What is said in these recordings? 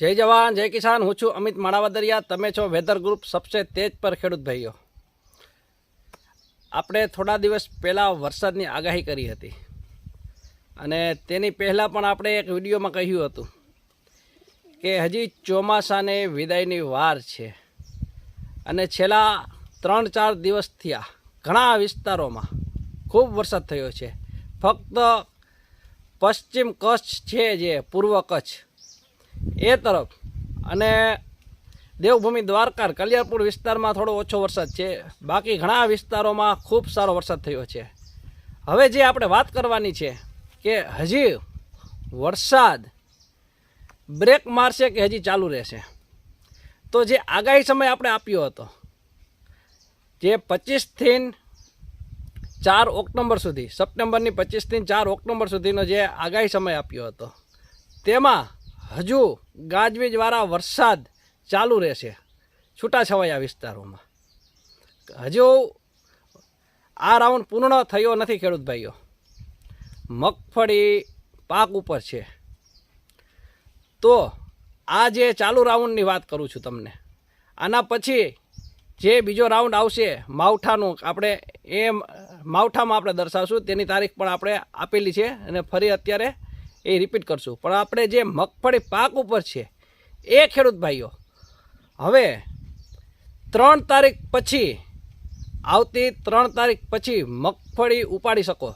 જય જવાન, જય કિસાન. હું છું અમિત માણાવદરિયા. તમે છો વેધર ગ્રુપ સબસે તેજ પર ખેડૂત ભાઈઓ. આપણે થોડા દિવસ પહેલાં વરસાદની આગાહી કરી હતી. અને તેની પહેલાં પણ આપણે એક વિડીયોમાં કહ્યું હતું કે હજી ચોમાસાને વિદાયની વાર છે. અને છેલ્લા ત્રણ ચાર દિવસ થયા ઘણા વિસ્તારોમાં ખૂબ વરસાદ થયો છે. ફક્ત પશ્ચિમ કચ્છ છે જે, પૂર્વ કચ્છ. એ તરફ. અને દેવભૂમિ દ્વારકા, કલ્યાણપુર વિસ્તારમાં થોડો ઓછો વરસાદ છે. બાકી ઘણા વિસ્તારોમાં ખૂબ સારો વરસાદ થયો છે. હવે જે આપણે વાત કરવાની છે કે હજી વરસાદ બ્રેક મારશે કે હજી ચાલુ રહેશે? તો જે આગાહી સમય આપણે આપ્યો હતો, જે પચીસથી ચાર ઓક્ટોબર સુધી, સપ્ટેમ્બરની પચીસથી ચાર ઓક્ટોબર સુધીનો જે આગાહી સમય આપ્યો હતો, તેમાં હજુ ગાજવીજવાળા વરસાદ ચાલુ રહેશે, છૂટાછવાયા વિસ્તારોમાં. હજુ આ રાઉન્ડ પૂર્ણ થયો નથી, ખેડૂત ભાઈઓ. મગફળી પાક ઉપર છે. તો આ જે ચાલુ રાઉન્ડની વાત કરું છું તમને, આના પછી જે બીજો રાઉન્ડ આવશે માવઠાનું, આપણે એ માવઠામાં આપણે દર્શાવશું, તેની તારીખ પણ આપણે આપેલી છે અને ફરી અત્યારે એ રિપીટ કરશું. પણ આપણે જે મગફળી પાક ઉપર છે, એ ખેડૂત ભાઈઓ, હવે ત્રણ તારીખ પછી, આવતી ત્રણ તારીખ પછી મગફળી ઉપાડી શકો.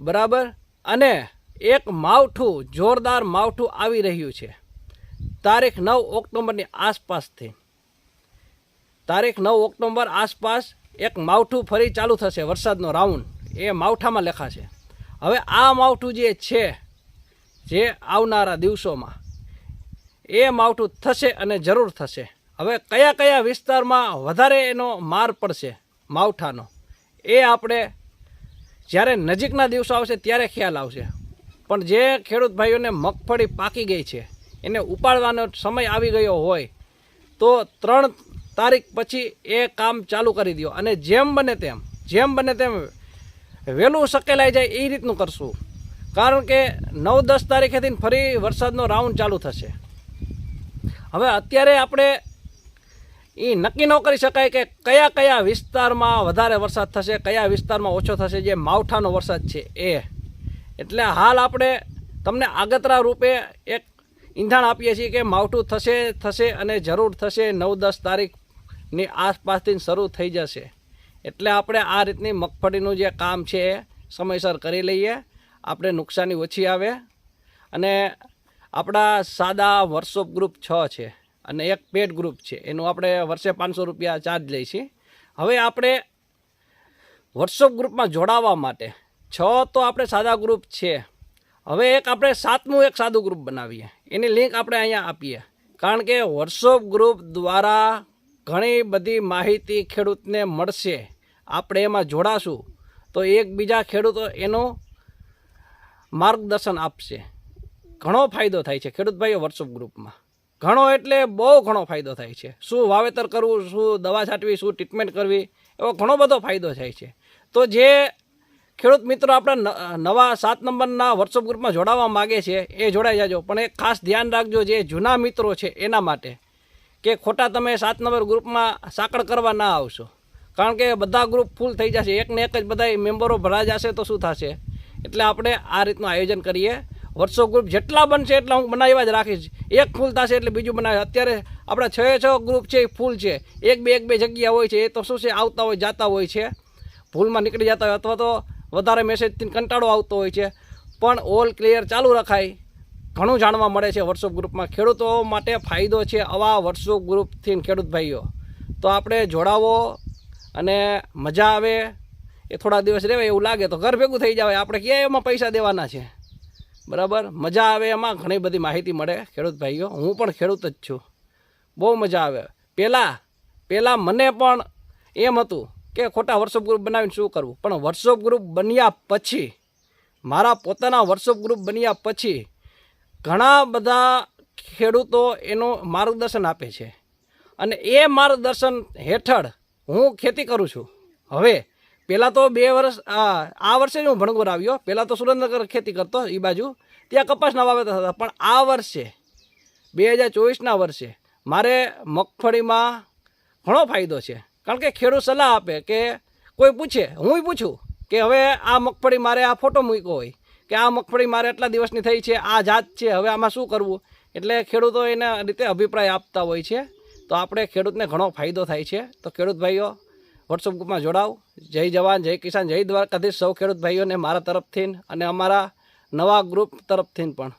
બરાબર? અને એક માવઠું, જોરદાર માવઠું આવી રહ્યું છે. તારીખ નવ ઓક્ટોબરની આસપાસથી. તારીખ નવ ઓક્ટોબર આસપાસ એક માવઠું ફરી ચાલુ થશે, વરસાદનો રાઉન્ડ. એ માવઠામાં લખાશે. હવે આ માવઠું જે છે, જે આવનારા દિવસોમાં, એ માવઠું થશે અને જરૂર થશે. હવે કયા કયા વિસ્તારમાં વધારે એનો માર પડશે માવઠાનો, એ આપણે જ્યારે નજીકના દિવસો આવશે ત્યારે ખ્યાલ આવશે. પણ જે ખેડૂત ભાઈઓને મગફળી પાકી ગઈ છે, એને ઉપાડવાનો સમય આવી ગયો હોય, તો ત્રણ તારીખ પછી એ કામ ચાલુ કરી દો અને જેમ બને તેમ, જેમ બને તેમ વહેલું શકેલાઈ જાય એ રીતનું કરશું. કારણ કે નવ દસ તારીખેથી ફરી વરસાદનો રાઉન્ડ ચાલુ થશે. હવે અત્યારે આપણે એ નક્કી ન કરી શકાય કે કયા કયા વિસ્તારમાં વધારે વરસાદ થશે, કયા વિસ્તારમાં ઓછો થશે, જે માવઠાનો વરસાદ છે એ. એટલે હાલ આપણે તમને આગતરા રૂપે એક ઈંધણ આપીએ છીએ કે માવઠું થશે થશે અને જરૂર થશે નવ દસ તારીખની આસપાસથી શરૂ થઈ જશે. એટલે આપણે આ રીતની મગફળીનું જે કામ છે એ સમયસર કરી લઈએ. આપણે નુકસાની ઓછી આવે. અને આપણા સાદા વર્કશોપ ગ્રુપ છ છે અને એક પેડ ગ્રુપ છે. એનું આપણે વર્ષે પાંચસો રૂપિયા ચાર્જ છીએ હવે આપણે વર્કશોપ ગ્રુપમાં જોડાવા માટે છ તો આપણે સાદા ગ્રુપ છે. હવે એક આપણે સાતમું એક સાદું ગ્રુપ બનાવીએ. એની લિંક આપણે અહીંયા આપીએ. કારણ કે વર્કશોપ ગ્રુપ દ્વારા ઘણી બધી માહિતી ખેડૂતને મળશે. આપણે એમાં જોડાશું, તો એકબીજા ખેડૂતો એનું માર્ગદર્શન આપશે. ઘણો ફાયદો થાય છે ખેડૂતભાઈઓ વોટ્સઅપ ગ્રુપમાં. ઘણો એટલે બહુ ઘણો ફાયદો થાય છે. શું વાવેતર કરવું, શું દવા છાંટવી, શું ટ્રીટમેન્ટ કરવી, એવો ઘણો બધો ફાયદો થાય છે. તો જે ખેડૂત મિત્રો આપણા નવા સાત નંબરના વોટ્સઅપ ગ્રુપમાં જોડાવા માગે છે, એ જોડાઈ જાજો. પણ એક ખાસ ધ્યાન રાખજો જે જૂના મિત્રો છે, એના માટે. કે ખોટા તમે સાત નંબર ગ્રુપમાં સાંકળ કરવા ના આવશો. કારણ કે બધા ગ્રુપ ફૂલ થઈ જશે. એકને એક જ બધા મેમ્બરો ભરા જશે તો શું થશે? એટલે આપણે આ રીતનું આયોજન કરીએ. વર્કશોપ ગ્રુપ જેટલા બનશે એટલા હું બનાવ્યા જ રાખીશ. એક ફૂલ થશે એટલે બીજું બનાવે અત્યારે આપણા છ છ ગ્રુપ છે એ ફૂલ છે. એક બે એક બે જગ્યા હોય છે. એ તો શું છે? આવતા હોય, જાતા હોય છે. ભૂલમાં નીકળી જતા હોય અથવા તો વધારે મેસેજથી કંટાળો આવતો હોય છે. પણ ઓલ ક્લિયર ચાલુ રખાય. ઘણું જાણવા મળે છે વર્કશોપ ગ્રુપમાં ખેડૂતો માટે ફાયદો છે આવા વર્કશોપ ગ્રુપથી ખેડૂત ભાઈઓ. તો આપણે જોડાવો. અને મજા આવે, એ થોડા દિવસ રહેવાય, એવું લાગે તો ઘર ભેગું થઈ જાય આપણે ક્યાં એમાં પૈસા દેવાના છે? બરાબર? મજા આવે એમાં. ઘણી બધી માહિતી મળે ખેડૂત ભાઈઓ. હું પણ ખેડૂત જ છું. બહુ મજા આવે. પહેલાં પહેલાં મને પણ એમ હતું કે ખોટા વર્કશોપ ગ્રુપ બનાવીને શું કરવું? પણ વર્કશોપ ગ્રુપ બન્યા પછી, મારા પોતાના વર્કશોપ ગ્રુપ બન્યા પછી, ઘણા બધા ખેડૂતો એનું માર્ગદર્શન આપે છે. અને એ માર્ગદર્શન હેઠળ હું ખેતી કરું છું. હવે પહેલાં તો બે વર્ષ, આ વર્ષે જ હું ભણગોર આવ્યો. પહેલાં તો સુરેન્દ્રનગર ખેતી કરતો એ બાજુ. ત્યાં કપાસના વાવેતર થતા પણ આ વર્ષે, બે હજાર ચોવીસના વર્ષે મારે મગફળીમાં ઘણો ફાયદો છે. કારણ કે ખેડૂત સલાહ આપે કે કોઈ પૂછે હું પૂછું કે હવે આ મગફળી મારે આ ફોટો મૂક્યો હોય, કે આ મગફળી મારે આટલા દિવસની થઈ છે, આ જાત છે, હવે આમાં શું કરવું? એટલે ખેડૂતો એના રીતે અભિપ્રાય આપતા હોય છે. તો આપણે ખેડૂતને ઘણો ફાયદો થાય છે. તો ખેડૂત ભાઈઓ વોટ્સઅપ ગ્રુપમાં જોડાવ જય જવાન, જય કિસાન, જય દ્વારકાધીશ. સૌ ખેડૂત ભાઈઓને મારા તરફથી અને અમારા નવા ગ્રુપ તરફથી પણ.